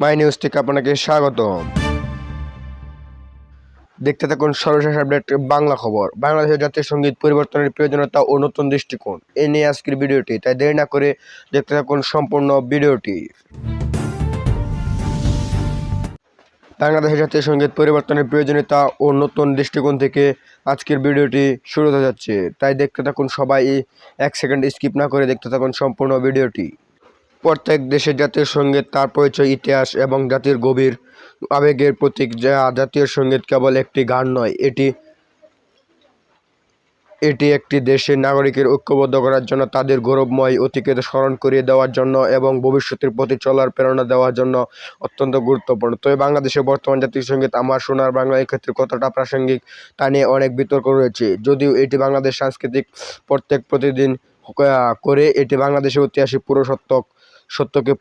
My news থেকে আপনাকে স্বাগত দেখতে থাকুন সর্বশেষ আপডেট বাংলা খবর। বাংলাদেশের জাতীয় সংগীত পরিবর্তনের প্রয়োজনীয়তা ও নতুন দৃষ্টিকোণ, এ নিয়ে আজকের ভিডিওটি। তাই দেরি না করে দেখতে থাকুন সম্পূর্ণ ভিডিওটি। বাংলাদেশের জাতীয় সংগীত পরিবর্তনের প্রয়োজনীয়তা ও নতুন দৃষ্টিকোণ থেকে আজকের ভিডিওটি শুরু হতে যাচ্ছে। তাই দেখতে থাকুন সবাই, এক সেকেন্ড স্কিপ না করে দেখতে থাকুন সম্পূর্ণ ভিডিওটি। প্রত্যেক দেশের জাতীয় সংগীত, তার পরিচয়, ইতিহাস এবং জাতির গভীর আবেগের প্রতীক, যা জাতীয় সংগীত কেবল একটি গান নয়, এটি এটি একটি দেশের নাগরিকের ঐক্যবদ্ধ করার জন্য, তাদের গৌরবময় অতীতকে স্মরণ করিয়ে দেওয়ার জন্য এবং ভবিষ্যতের প্রতি চলার প্রেরণা দেওয়ার জন্য অত্যন্ত গুরুত্বপূর্ণ। তবে বাংলাদেশের বর্তমান জাতীয় সংগীত, আমার সোনার বাংলা ক্ষেত্রে কতটা প্রাসঙ্গিক তা নিয়ে অনেক বিতর্ক রয়েছে। যদিও এটি বাংলাদেশ সাংস্কৃতিক প্রত্যেক প্রতিদিন করে, এটি বাংলাদেশের ঐতিহাসিক সত্যকে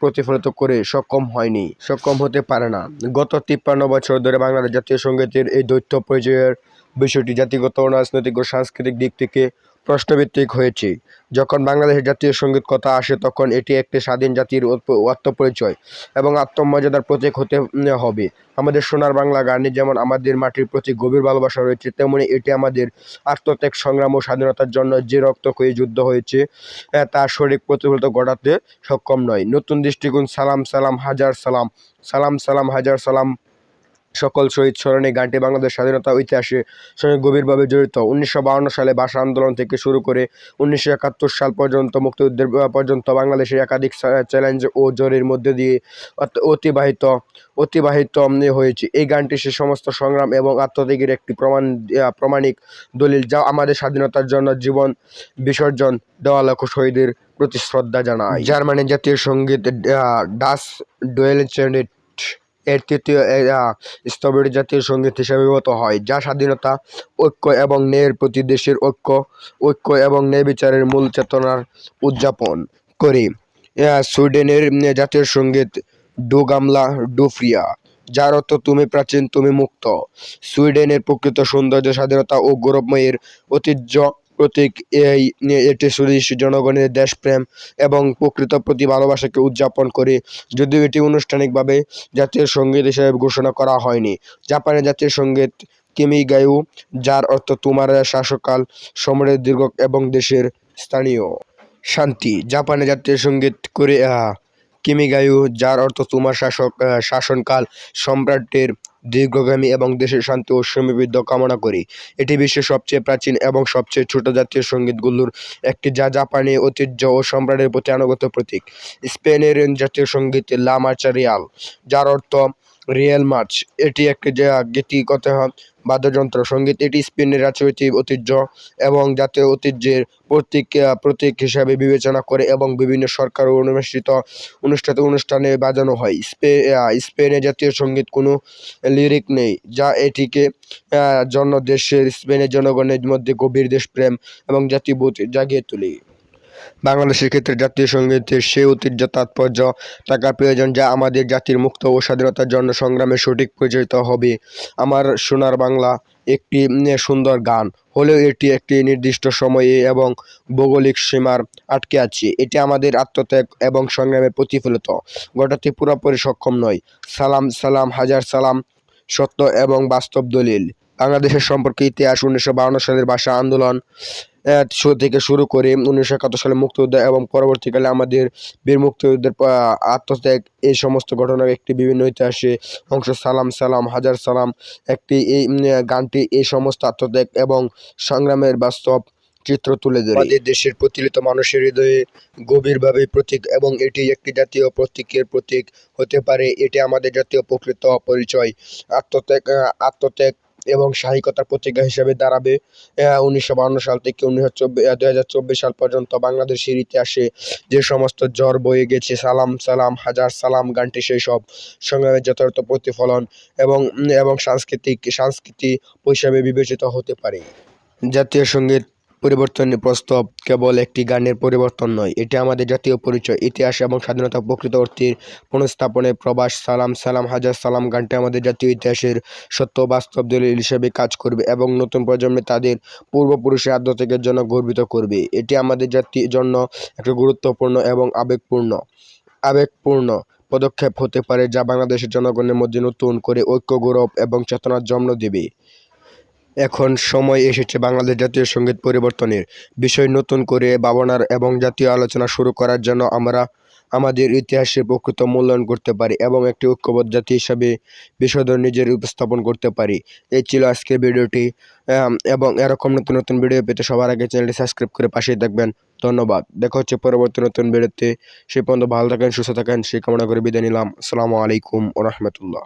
প্রতিফলিত করে সক্ষম হয়নি, সক্ষম হতে পারে না। গত তিপ্পান্ন বছর ধরে বাংলাদেশ জাতীয় সঙ্গীতের এই দ্বৈত পরিচয়ের বিষয়টি জাতিগত রাজনৈতিক ও সাংস্কৃতিক দিক থেকে প্রশ্নভিত্তিক হয়েছে। যখন বাংলাদেশের জাতীয় সংগীত কথা আসে তখন এটি একটি স্বাধীন জাতির আত্ম- আত্মপরিচয় এবং আত্মমর্যাদার প্রতীক হতে হবে। আমাদের সোনার বাংলা গানে যেমন আমাদের মাটির প্রতি গভীর ভালোবাসা রয়েছে তেমনি এটি আমাদের আত্মত্যাগ সংগ্রাম ও স্বাধীনতার জন্য যে রক্ত রক্তক্ষয়ী যুদ্ধ হয়েছে আহ, তা শরীর প্রতিফলিত ঘটাতে সক্ষম নয়। নতুন দৃষ্টিকোণ সালাম সালাম হাজার সালাম। সালাম সালাম হাজার সালাম সকল শহীদ স্মরণে গানটি বাংলাদেশ স্বাধীনতা ঐতিহাসের সঙ্গে গভীরভাবে জড়িত। উনিশশো সালে ভাষা আন্দোলন থেকে শুরু করে উনিশশো একাত্তর সাল পর্যন্ত মুক্তিযুদ্ধের পর্যন্ত বাংলাদেশের একাধিক চ্যালেঞ্জ ও জোরের মধ্যে দিয়ে অতিবাহিত অতিবাহিত হয়েছে। এই গানটি সে সমস্ত সংগ্রাম এবং আত্মত্যাগের একটি প্রমাণ প্রমাণিক দলিল যা আমাদের স্বাধীনতার জন্য জীবন বিসর্জন দেওয়া লাখ শহীদের প্রতি শ্রদ্ধা জানায়। জার্মানির জাতীয় সংগীত ডাস ডোয়েলচেনেট এর তৃতীয় আহ, স্তবের জাতীয় সংগীত হিসেবে বিবেচিত হয় যা স্বাধীনতা ঐক্য এবং ন্যায়ের প্রতি দেশের ঐক্য ঐক্য এবং ন্যায় বিচারের মূল চেতনার উদযাপন করে। সুইডেনের জাতীয় সংগীত ডু গামলা ডু ফ্রিয়া যার অর্থ তুমি প্রাচীন তুমি মুক্ত। সুইডেনের প্রকৃত সৌন্দর্য স্বাধীনতা ও গৌরবময়ের ঐতিহ্য প্রতীক এই এটি সুইডিশ জনগণের দেশপ্রেম এবং প্রকৃত প্রতি ভালোবাসাকে উদযাপন করে। যদিও এটি আনুষ্ঠানিকভাবে জাতীয় সংগীত হিসেবে ঘোষণা করা হয়নি। জাপানের জাতীয় সংগীত কিমি গায়ু যার অর্থ তোমার শাসককাল সমরের দীর্ঘ এবং দেশের স্থানীয়। শান্তি জাপানের জাতীয় সংগীত করে আহ, কিমি গায়ু যার অর্থ তোমার শাসক শাসনকাল সম্রাটের দীর্ঘগামী এবং দেশের শান্তি ও সমৃদ্ধ কামনা করি। এটি বিশ্বের সবচেয়ে প্রাচীন এবং সবচেয়ে ছোট জাতীয় সঙ্গীতগুলোর একটি যা জাপানি ঐতিহ্য ও সম্রাটের প্রতি আনুগত প্রতীক। স্পেনের জাতীয় সংগীত লামাচারিয়াল যার অর্থ রিয়েল মার্চ। এটি একটি গীতিগত বাদ্যযন্ত্র সংগীত এটি স্পেনের রাজনৈতিক ঐতিহ্য এবং জাতীয় ঐতিহ্যের প্রতীক প্রতীক হিসাবে বিবেচনা করে এবং বিভিন্ন সরকার অনুষ্ঠিত অনুষ্ঠিত অনুষ্ঠানে বাজানো হয়। স্পে আহ, স্পেনের জাতীয় সংগীত কোনো লিরিক নেই যা এটিকে জন্য দেশের স্পেনের জনগণের মধ্যে গভীর দেশপ্রেম এবং জাতীয়বোধ জাগিয়ে তোলে। বাংলাদেশের ক্ষেত্রে জাতীয় সঙ্গীতের সে ঐতিহ্য, তাৎপর্য থাকা প্রয়োজন যা আমাদের জাতির মুক্ত ও স্বাধীনতার জন্য সংগ্রামে সঠিক পরিচালিত হবে। আমার সোনার বাংলা একটি সুন্দর গান। হলেও এটি একটি নির্দিষ্ট সময়ে এবং ভৌগোলিক সীমার আটকে আছে। এটি আমাদের আত্মত্যাগ এবং সংগ্রামের প্রতিফলিত। গোটাতে পুরোপুরি সক্ষম নয়। সালাম সালাম, হাজার সালাম, সত্য এবং বাস্তব দলিল। বাংলাদেশের সম্পর্কে ইতিহাস উনিশশো সালের ভাষা আন্দোলন থেকে শুরু করে উনিশশো একাত্তর সালে মুক্তিযুদ্ধ এবং পরবর্তীকালে আমাদের বীর মুক্তিযুদ্ধের আত্মত্যাগ, এই সমস্ত ঘটনার একটি বিভিন্ন ইতিহাসে অংশ। সালাম সালাম, হাজার সালাম, একটি এই গানটি এই সমস্ত আত্মত্যাগ এবং সংগ্রামের বাস্তব চিত্র তুলে ধরে। আমাদের দেশের প্রচলিত মানুষের হৃদয়ে গভীরভাবে প্রতীক এবং এটি একটি জাতীয় প্রতীকের প্রতীক হতে পারে। এটি আমাদের জাতীয় প্রকৃত পরিচয় আত্মত্যাগ আত্মত্যাগ এবং সাহিকতার প্রতিজ্ঞা হিসেবে দাঁড়াবে। উনিশশো সাল থেকে উনিশশো চব্বিশ সাল পর্যন্ত বাংলাদেশের ইতিহাসে যে সমস্ত জ্বর বয়ে গেছে, সালাম সালাম, হাজার সালাম, গানটি সেই সব। সংগ্রামের যথার্থ প্রতিফলন এবং এবং সাংস্কৃতিক সংস্কৃতি হিসাবে বিবেচিত হতে পারে। জাতীয় সংগীত পরিবর্তনের প্রস্তাব কেবল একটি গানের পরিবর্তন নয়, এটি আমাদের জাতীয় পরিচয়, ইতিহাস এবং স্বাধীনতা প্রকৃত অর্থের পুনঃস্থাপনে প্রবাস। সালাম সালাম, হাজার সালাম গানটি আমাদের জাতীয় ইতিহাসের সত্য বাস্তব দলিল হিসেবে কাজ করবে এবং নতুন প্রজন্মে তাদের পূর্বপুরুষের আত্মত্যাগের জন্য গর্বিত করবে। এটি আমাদের জাতির জন্য একটি গুরুত্বপূর্ণ এবং আবেগপূর্ণ আবেগপূর্ণ পদক্ষেপ হতে পারে যা বাংলাদেশের জনগণের মধ্যে নতুন করে ঐক্য, গৌরব এবং চেতনার জন্ম দেবে। এখন সময় এসেছে বাংলাদেশ জাতীয় সংগীত পরিবর্তনের। বিষয় নতুন করে ভাবনার এবং জাতীয় আলোচনা শুরু করার জন্য আমরা আমাদের ইতিহাসের প্রকৃত মূল্যায়ন করতে পারি এবং একটি ঐক্যবদ্ধ জাতি হিসাবে বিশোধন নিজের উপস্থাপন করতে পারি। এই ছিল আজকের ভিডিওটি। এবং এরকম নতুন নতুন ভিডিও পেতে সবার আগে চ্যানেলটি সাবস্ক্রাইব করে পাশেই থাকবেন। ধন্যবাদ। দেখা হচ্ছে পরবর্তী নতুন ভিডিওতে। সেই পর্যন্ত ভালো থাকেন, সুস্থ থাকেন, সেই কামনা করে বিদায় নিলাম। আসসালামু আলাইকুম রহমতুল্লাহ।